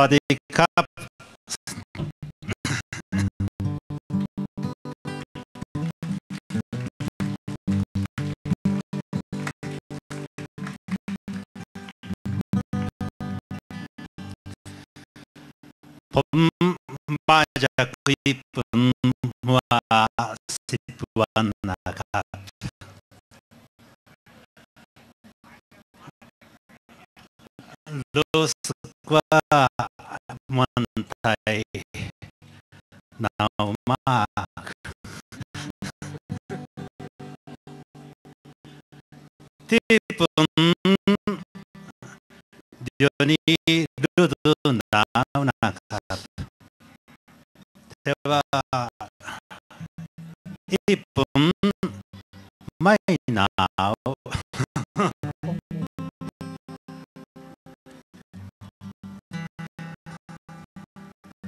วัสดีครับ ผมมาจากญี่ปุ่นเมื่อสิบวันนะครับ รู้สึก ว่ามืองไทยหนาวมาก ที่ญี่ปุ่นเดี๋ยวนี้ฤดูหนาวนะครับแต่ว่าญี่ปุ่นไม่หนาว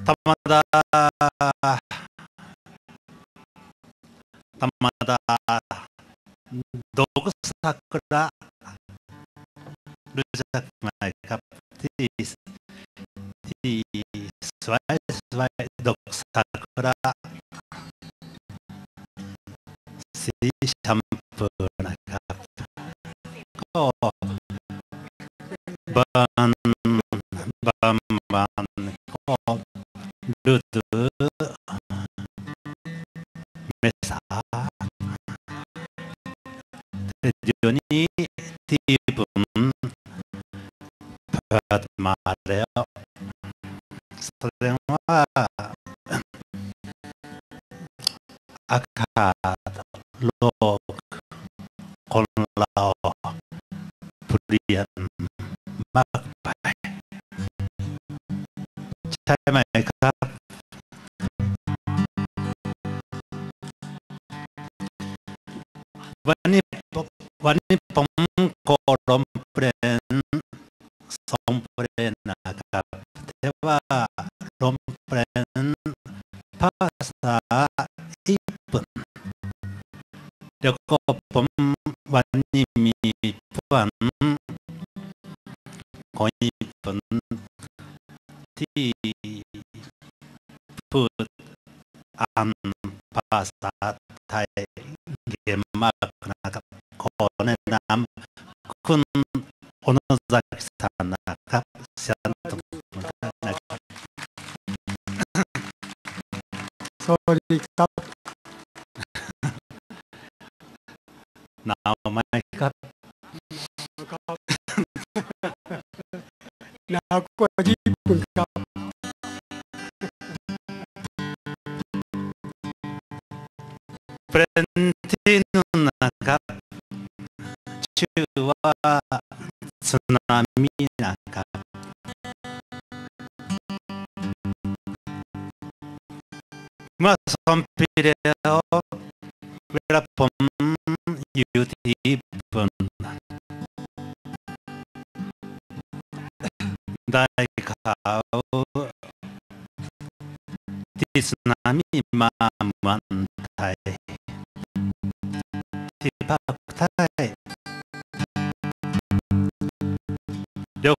玉田、玉田、ルジャクマイカプティ、ティ、ス。ワイス。ワイ、シャンプーカプ。こう、バン、バン、 ฤดูเมษาแต่เดี๋ยวนี้ที่ญี่ปุ่นเปิดมาแล้วแสดงว่าอากาศโลกคนเราเปลี่ยนมากไปใช่ไหมครับ วันนี้วันนี้ผมขอรวมเพลงสองเพลงนะครับแต่ว่ารวมเพลงภาษาญี่ปุ่นเดี๋ยวก็ผมวันนี้มีเพื่อนของญี่ปุ่นที่พูดอ่านภาษาไทย 막나 권해남 군 오노자키산 나갑 시안토 소리갑 나오마이갑 나고지분갑プレン堤の中中は津波中まあそんぴれをウェラポンユーティーブン大川をティスナミママンタイ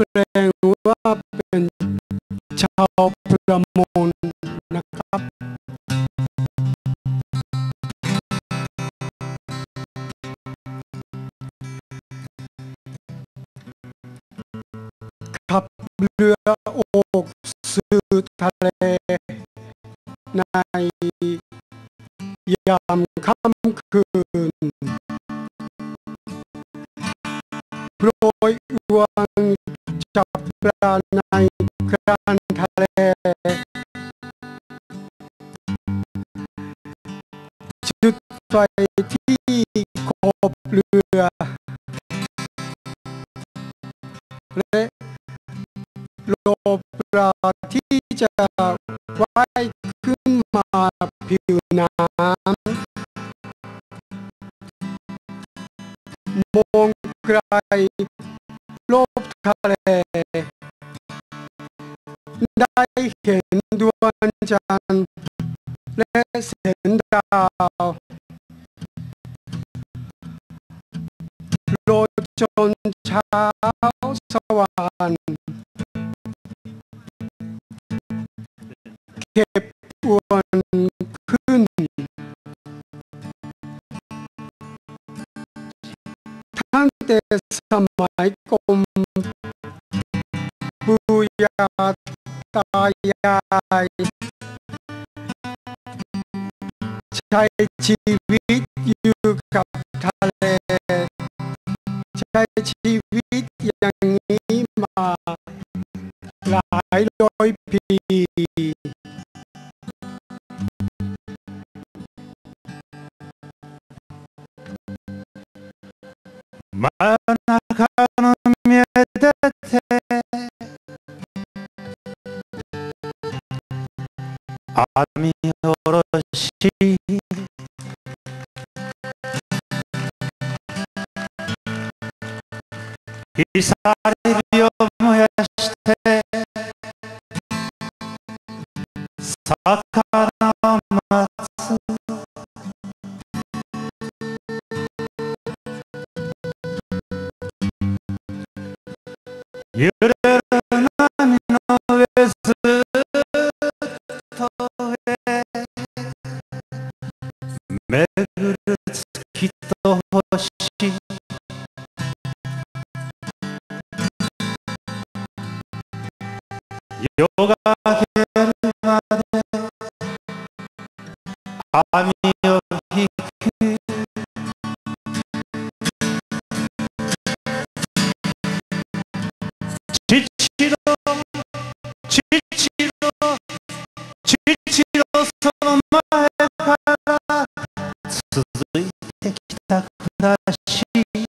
ชื่อเพลงว่าเป็นชาวประมงนะครับ ขับเรือโอกสื่อทะเล ในยามค่ำคืนโปรยอว จับปลาในกลางทะเลจุดไฟที่ขอบเรือและโลปลาที่จะว่ายขึ้นมาผิวน้ำมองไกลโลบทะเล ได้เห็นดวงจันทร์และแสงดาวโลจนเช้าสว่างเก็บอวนขึ้นตั้งแต่สมัยกรมปุยาายายใช้ชีวิตอยู่กับทะเล ใช้ชีวิตอย่างนี้มาหลายร้อยปีมานะครับ しいされ火を燃やして魚を待つ揺れ夜が明けるまで網を引く。父の父の父のその前から続いてきた暮らし。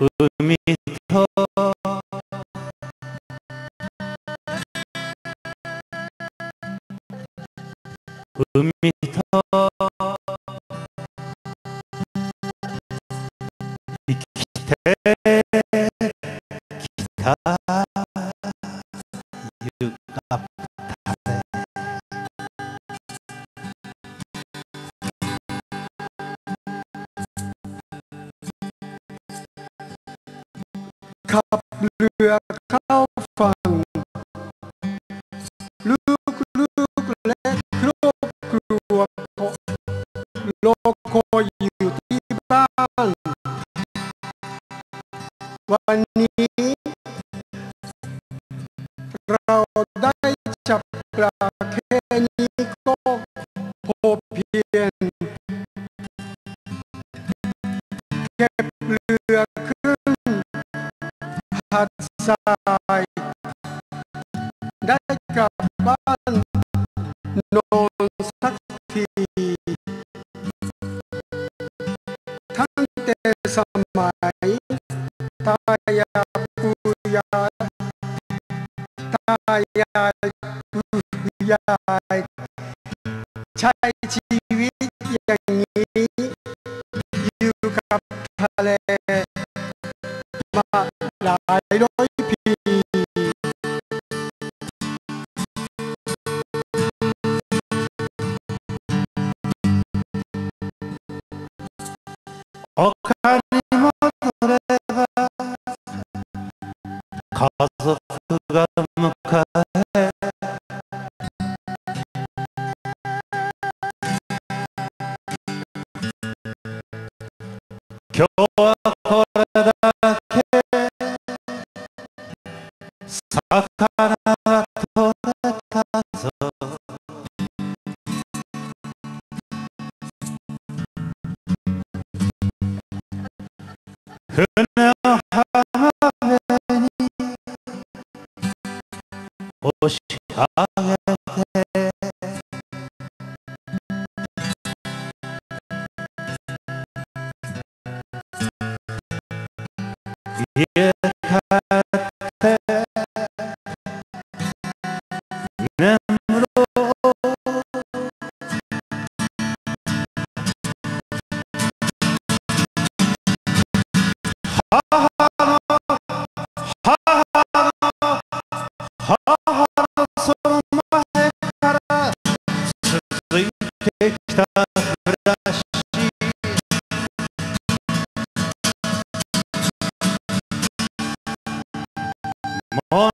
음미터, 음미터, 기타, 기타. ขับเรือเข้าฝั่ง ลูกลูกและครอบครัวโลโคอยู่ที่บ้าน วันนี้ เราได้จับปลา หัดทรายได้กลับบ้านนอนสักทีทั้งแต่สมัยตายายปู่ยาตายายปู่ยาใช้ชีวิตอย่างนี้อยู่กับทะเล 他に戻れば家族が迎え今日は Yeah. 生き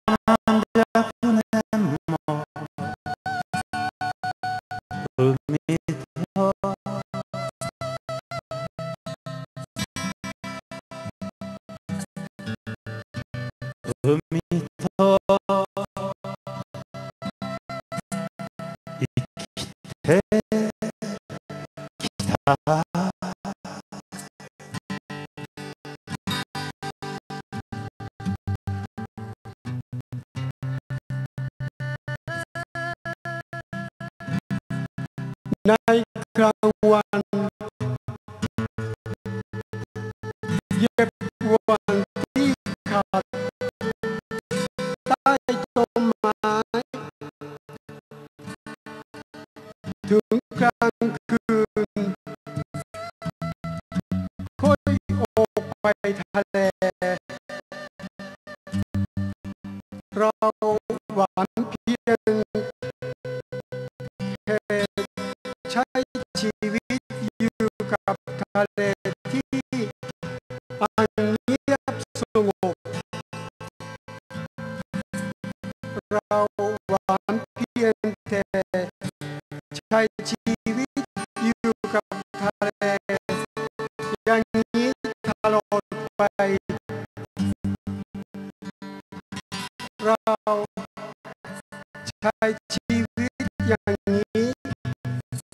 てきた nay เราหวานเพียงแต่ใช้ชีวิตอยู่กับทะเลอย่างนี้ตลอดไป เราใช้ชีวิตอย่างนี้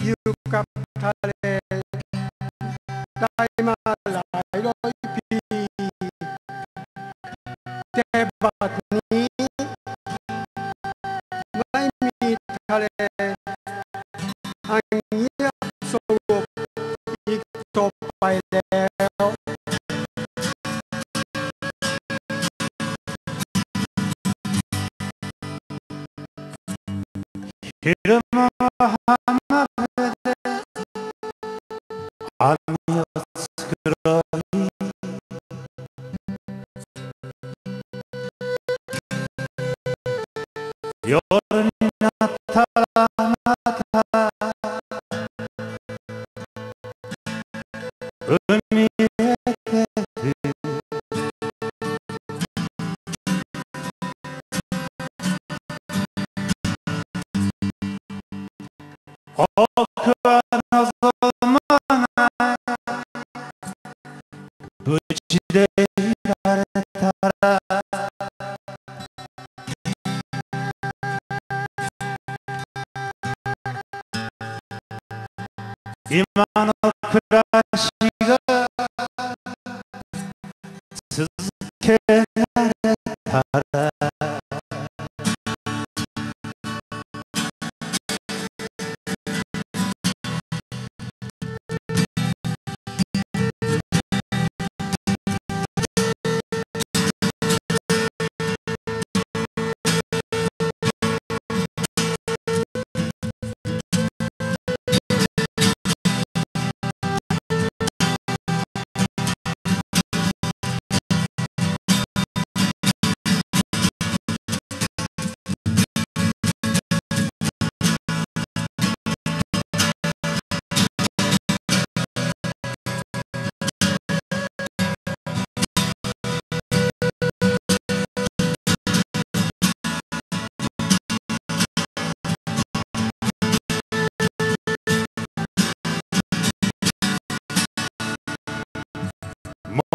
อยู่กับทะเลได้มาหลายร้อยปีแต่บัด kallé en gjerd som toppa i der. Hyrma hamarede Anjas gravi Your İmanı kıraş